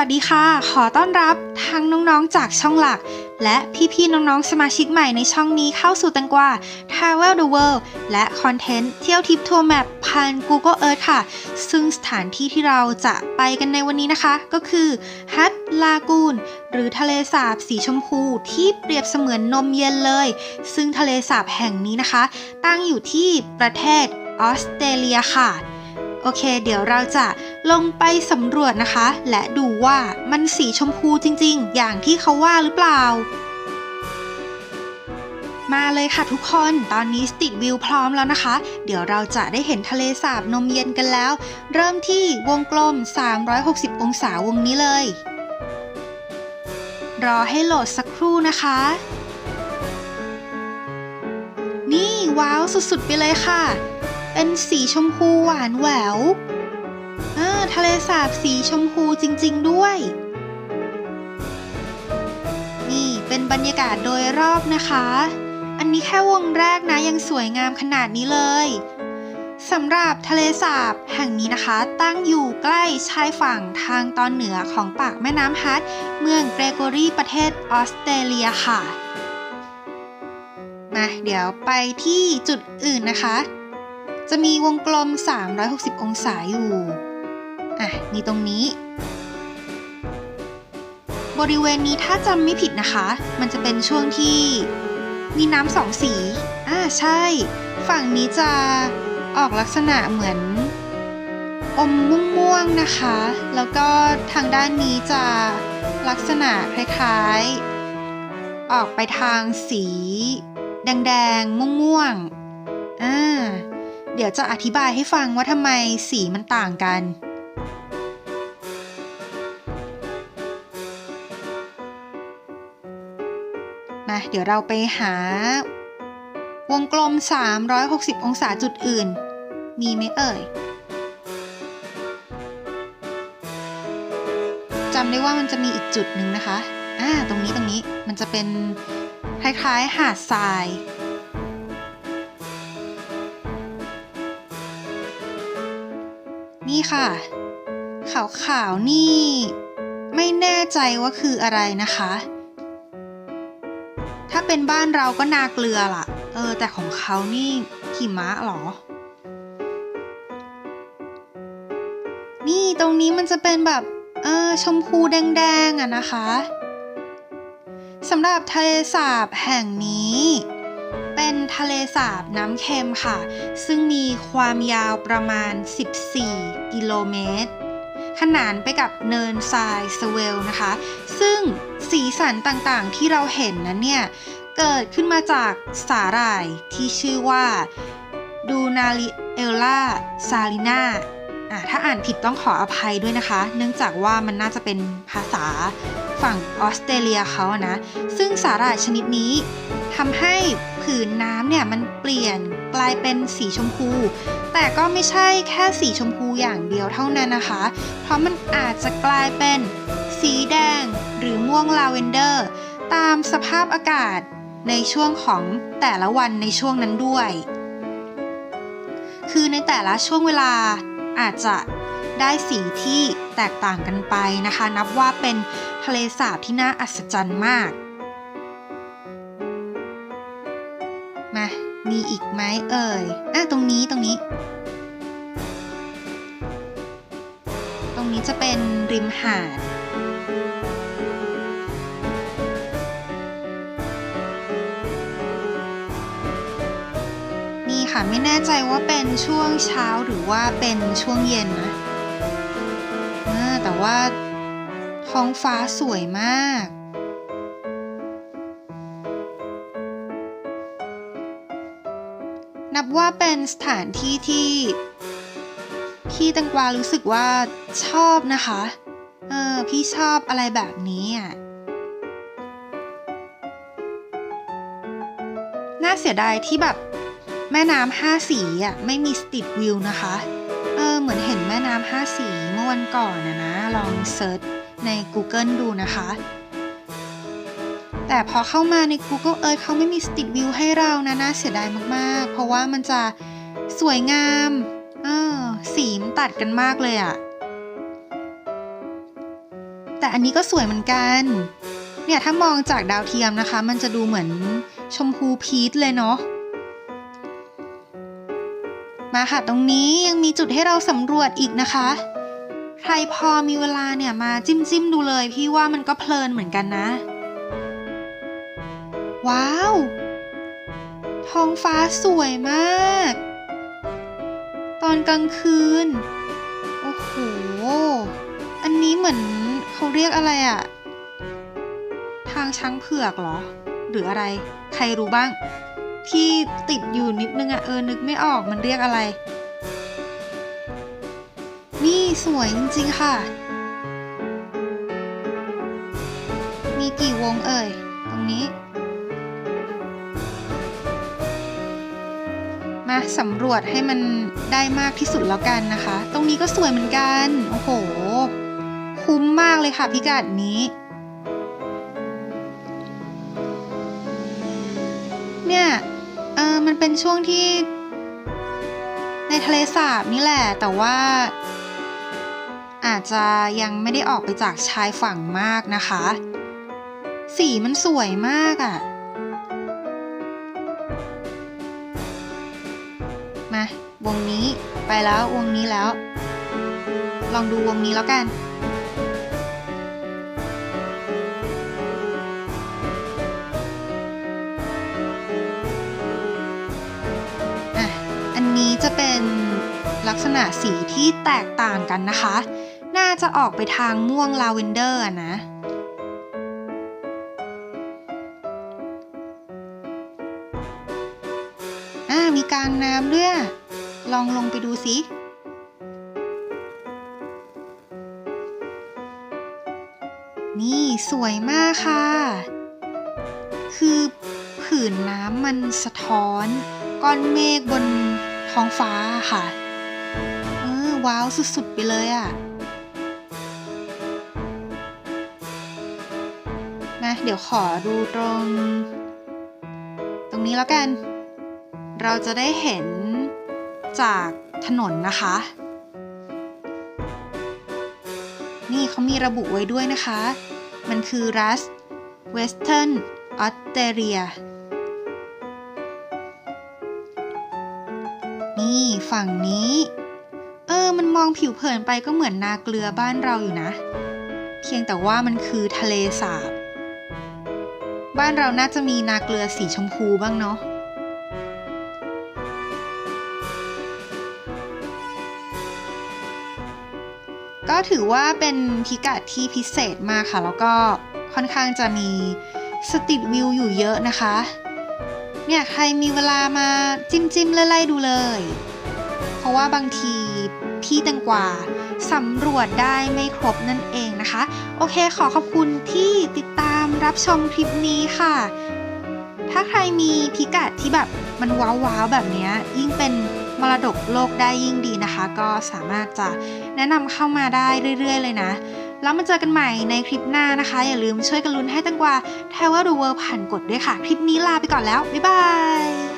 วัสดีค่ะ ขอต้อนรับทั้งน้องๆจากช่องหลัก และพี่ๆน้องๆสมาชิกใหม่ในช่องนี้เข้าสู่ตังกว่า Travel the World และคอนเทนต์เที่ยวทิปทัวร์แมปผ่าน Google Earth ค่ะ ซึ่งสถานที่ที่เราจะไปกันในวันนี้นะคะ ก็คือฮัตลากูนหรือทะเลสาบสีชมพูที่เปรียบเสมือนนมเย็นเลย ซึ่งทะเลสาบแห่งนี้นะคะ ตั้งอยู่ที่ประเทศออสเตรเลียค่ะ โอเค เดี๋ยวเราจะ ลงไปสำรวจนะคะ และดูว่ามันสีชมพูจริงๆ อย่างที่เขาว่าหรือเปล่า มาเลยค่ะทุกคนตอนนี้สติวิวพร้อมแล้วนะคะ เดี๋ยวเราจะได้เห็นทะเลสาบนมเย็นกันแล้ว เริ่มที่วงกลม 360 องศาวงนี้เลย รอให้โหลดสักครู่นะคะ นี่ว้าวสุดๆไปเลยค่ะ เป็นสีชมพูหวานแหวว อทะเลสาบสีชมพูจริง ๆ ด้วย นี่เป็นบรรยากาศโดยรอบนะคะ อันนี้แค่วงแรกนะยังสวยงามขนาดนี้เลยสำหรับทะเลสาบแห่งนี้นะคะ ตั้งอยู่ใกล้ชายฝั่งทางตอนเหนือของปากแม่น้ำฮัตเมืองเกรโกรีประเทศออสเตรเลียค่ะ มาเดี๋ยวไปที่จุดอื่นนะคะ จะมีวงกลม 360 องศาอยู่ อะมีตรงนี้ บริเวณนี้ถ้าจำไม่ผิดนะคะ มันจะเป็นช่วงที่มีน้ำสองสี อ่าใช่ ฝั่งนี้จะออกลักษณะเหมือน อมม่วงๆนะคะ แล้วก็ทางด้านนี้จะลักษณะคล้ายๆ ออกไปทางสี แดงๆ ม่วงๆ อ่า เดี๋ยวจะอธิบายให้ฟังว่าทำไมสีมันต่างกัน มาเดี๋ยวเราไปหา วงกลม 360 องศาจุดอื่น มีไหมเอ่ยจำได้ว่ามันจะมีอีกจุดหนึ่งนะคะ อ่า ตรงนี้ตรงนี้ มันจะเป็นคล้ายๆ หาดทราย นี่ค่ะ ขาวๆ นี่ ไม่แน่ใจว่าคืออะไรนะคะ เป็นบ้านเราก็นาเกลือล่ะ เออ แต่ของเขานี่หิมะเหรอ นี่ตรงนี้มันจะเป็นแบบ เออ ชมพูแดงๆอะนะคะสำหรับทะเลสาบแห่งนี้ เป็นทะเลสาบน้ำเค็มค่ะ ซึ่งมีความยาวประมาณ 14 กิโลเมตร ขนานไปกับเนินทรายสเวลนะคะ ซึ่งสีสันต่างๆที่เราเห็นนั้นเนี่ย เกิดขึ้นมาจากสาหร่ายที่ชื่อว่าดูนาริเอลล่าซาลิน่าถ้าอ่านผิดต้องขออภัยด้วยนะคะ เนื่องจากว่ามันน่าจะเป็นภาษาฝั่งออสเตรเลียเขาอะนะ ซึ่งสาหร่ายชนิดนี้ทำให้ผืนน้ำเนี่ยมันเปลี่ยนกลายเป็นสีชมพู แต่ก็ไม่ใช่แค่สีชมพูอย่างเดียวเท่านั้นนะคะ เพราะมันอาจจะกลายเป็นสีแดงหรือม่วงลาเวนเดอร์ ตามสภาพอากาศ ในช่วงของแต่ละวันในช่วงนั้นด้วย คือในแต่ละช่วงเวลาอาจจะได้สีที่แตกต่างกันไปนะคะ นับว่าเป็นทะเลสาบที่น่าอัศจรรย์มาก มา มีอีกไหมเอ่ยอะตรงนี้ตรงนี้ ตรงนี้จะเป็นริมหาด ค่ะ ไม่แน่ใจว่าเป็นช่วงเช้าหรือว่าเป็นช่วงเย็นนะแต่ว่าท้องฟ้าสวยมาก นับว่าเป็นสถานที่ที่พี่ตังกวารู้สึกว่าชอบนะคะ เออ พี่ชอบอะไรแบบนี้อะ น่าเสียดายที่แบบ แม่น้ำห้าสีอะไม่มีสตรีทวิวนะคะ เออเหมือนเห็นแม่น้ำห้าสีเมื่อวันก่อนนะนะ ลองเซิร์ชใน Google ดูนะคะ แต่พอเข้ามาใน Google Earth เขาไม่มีสตรีทวิวให้เรานะน่าเสียดายมากๆ เพราะว่ามันจะสวยงามเออสีมตัดกันมากเลยอะ่ะแต่อันนี้ก็สวยเหมือนกัน เนี่ยถ้ามองจากดาวเทียมนะคะ มันจะดูเหมือนชมพูพีชเลยเนาะ มาค่ะตรงนี้ยังมีจุดให้เราสำรวจอีกนะคะ ใครพอมีเวลาเนี่ยมาจิ้มจิ้มดูเลยพี่ว่ามันก็เพลินเหมือนกันนะ ว้าว ท้องฟ้าสวยมาก ตอนกลางคืน โอ้โห อันนี้เหมือนเขาเรียกอะไรอะทางช้างเผือกเหรอ หรืออะไร ใครรู้บ้าง ที่ติดอยู่นิดนึงอะเออนึกไม่ออกมันเรียกอะไร นี่สวยจริงๆค่ะ มีกี่วงเอ่ย ตรงนี้ มาสำรวจให้มันได้มากที่สุดแล้วกันนะคะ ตรงนี้ก็สวยเหมือนกัน โอ้โห คุ้มมากเลยค่ะพิกัดนี้ เนี่ยเออมันเป็นช่วงที่ในทะเลสาบนี่แหละ แต่ว่า อาจจะยังไม่ได้ออกไปจากชายฝั่งมากนะคะ สีมันสวยมากอะ่ะ มาวงนี้ไปแล้ววงนี้แล้ว ลองดูวงนี้แล้วกัน ลักษณะสีที่แตกต่างกันนะคะ น่าจะออกไปทางม่วงลาเวนเดอร์อะนะ อ่ามีกลางน้ำด้วย ลองลงไปดูสินี่สวยมากค่ะ คือผืนน้ำมันสะท้อน ก้อนเมฆบนท้องฟ้าค่ะ ว้าวสุดๆ ไปเลยอะ่ะมาเดี๋ยวขอดูตรง ตรงนี้แล้วกัน เราจะได้เห็นจากถนนนะคะ นี่เขามีระบุไว้ด้วยนะคะ มันคือรัสเวสเทิร์นออสเตรเลียนี่ฝั่งนี้ เออ มันมองผิวเผินไปก็เหมือนนาเกลือบ้านเราอยู่นะ เพียงแต่ว่ามันคือทะเลสาบ บ้านเราน่าจะมีนาเกลือสีชมพูบ้างเนาะก็ถือว่าเป็นพิกัดที่พิเศษมากค่ะ แล้วก็ค่อนข้างจะมีสตรีทวิวอยู่เยอะนะคะ เนี่ยใครมีเวลามาจิ้มจิ้มไล่ๆดูเลยเพ ราะว่าบางทีพี่แตงกวาสำรวจได้ไม่ครบนั่นเองนะคะ โอเคขอขอบคุณที่ติดตามรับชมคลิปนี้ค่ะ ถ้าใครมีพิกัดที่แบบมันว้าวๆแบบนี้ยิ่งเป็นมรดกโลกได้ยิ่งดีนะคะ ก็สามารถจะแนะนำเข้ามาได้เรื่อย ๆ เลยนะ แล้วมาเจอกันใหม่ในคลิปหน้านะคะ อย่าลืมช่วยกันลุ้นให้ตังกวาแทว่าดูเวอร์ผ่านกดด้วยค่ะ คลิปนี้ลาไปก่อนแล้ว บ๊ายบาย